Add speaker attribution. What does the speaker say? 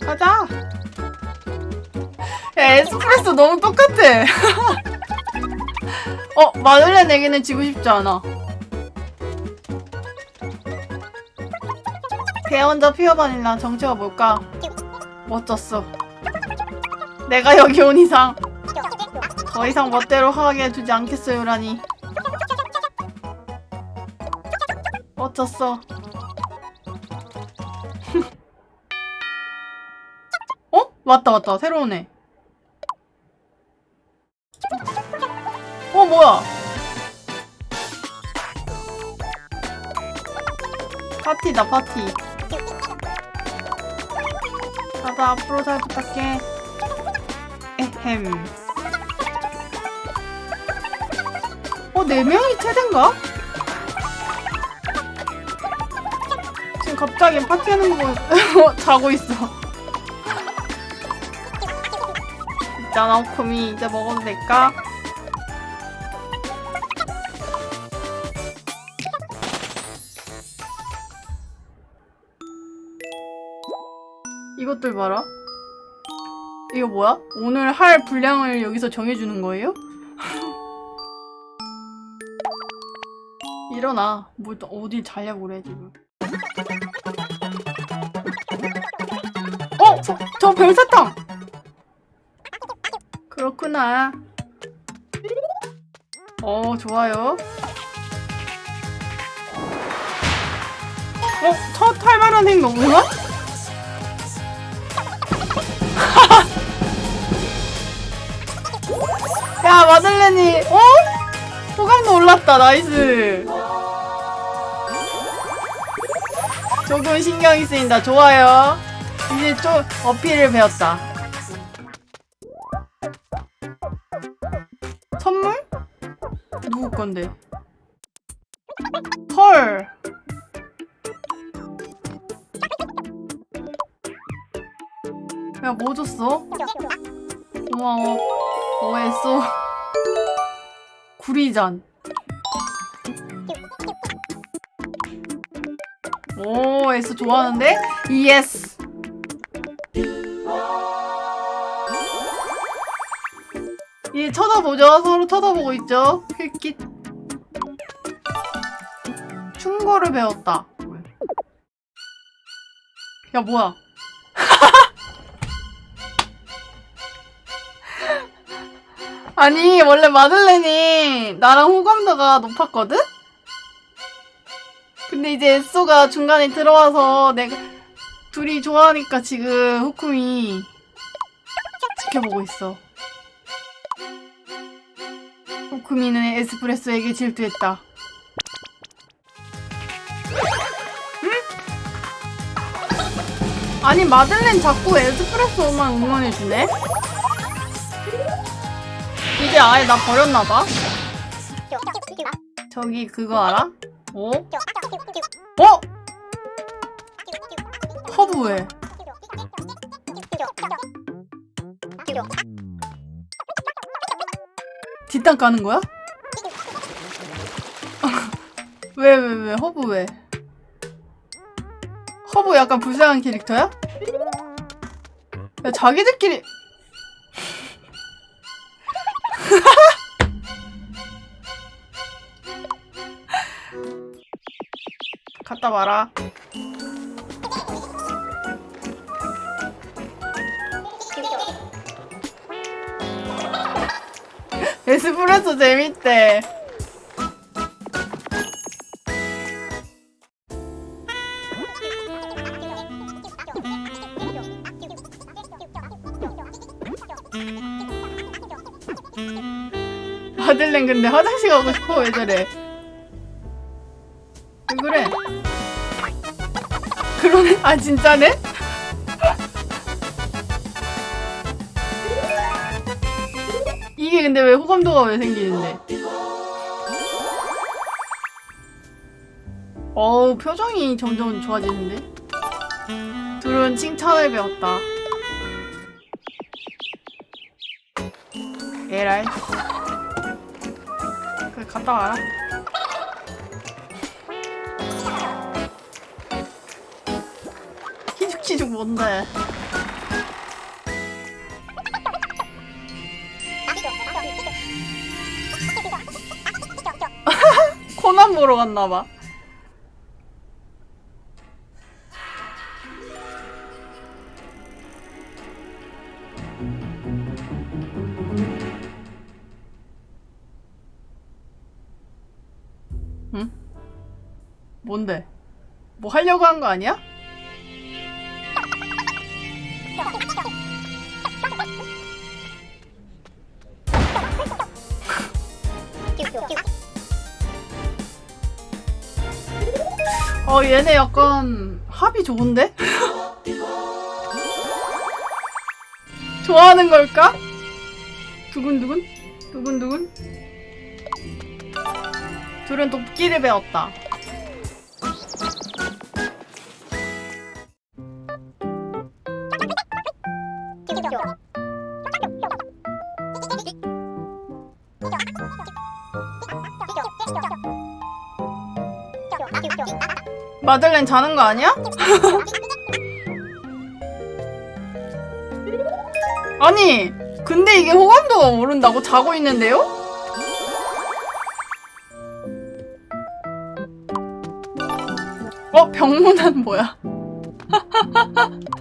Speaker 1: 가자. 야, 에스프레소 너무 똑같아. 어, 마들렌 에게는 지고 싶지 않아. 배원자 피어 바닐라 정체가 뭘까? 멋졌어. 내가 여기 온 이상 더 이상 멋대로 하게 해주지 않겠어요라니. 멋졌어. 어? 맞다 맞다 새로운 애. 어 뭐야? 파티다 파티. 가다 앞으로 잘 부탁해. 에헴. 어, 네 명이 최대인가? 지금 갑자기 파티하는 거 자고 있어. 있잖아, 오쿠미. 이제 먹어도 될까? 이것들 봐라. 이거 뭐야? 오늘 할 분량을 여기서 정해주는 거예요? 일어나. 뭐또 어딜 자려고 그래 지금. 어? 저, 저 별사탕! 그렇구나. 어, 좋아요. 어? 첫 활발한 행동, 뭐야? 야 마들렌이 어? 호감도 올랐다 나이스 조금 신경이 쓰인다 좋아요 이제 좀 어필을 배웠다 건데? 헐 야, 뭐 줬어? 고마워. 뭐 했어? 구리잔. 오, 에스 좋아하는데? 예스. 예, 쳐다보죠. 서로 쳐다보고 있죠. 힐킷. 충고를 배웠다. 야, 뭐야. 아니 원래 마들렌이 나랑 호감도가 높았거든? 근데 이제 에쏘가 중간에 들어와서 내가 둘이 좋아하니까 지금 후쿠미 지켜보고 있어 후쿠미는 에스프레소에게 질투했다 응? 아니 마들렌 자꾸 에스프레소만 응원해주네? 이제 아예 나 버렸나봐? 저기 그거 알아? 어? 어? 허브왜? 뒷땅 까는 거야? 왜, 왜, 왜? 허브 왜? 허브 약간 불쌍한 캐릭터야? 야, 자기들끼리. 갖다 봐라. 에스프레소 재밌대. 아들렌 근데 화장실 가고 싶어 왜 저래? 왜 그래? 그러네? 아 진짜네? 이게 근데 왜 호감도가 왜 생기는데? 어우 표정이 점점 좋아지는데? 둘은 칭찬을 배웠다. 에라이. 그래 갔다 와라. 기죽 뭔데? 코난 보러 갔나봐. 응? 뭔데? 뭐 하려고 한 거 아니야? 어 얘네 약간 합이 좋은데? 좋아하는 걸까? 두근두근? 두근두근? 둘은 돕기를 배웠다. 마들렌 자는 거 아니야? 아니, 근데 이게 호감도가 오른다고 자고 있는데요? 어, 병문안 뭐야?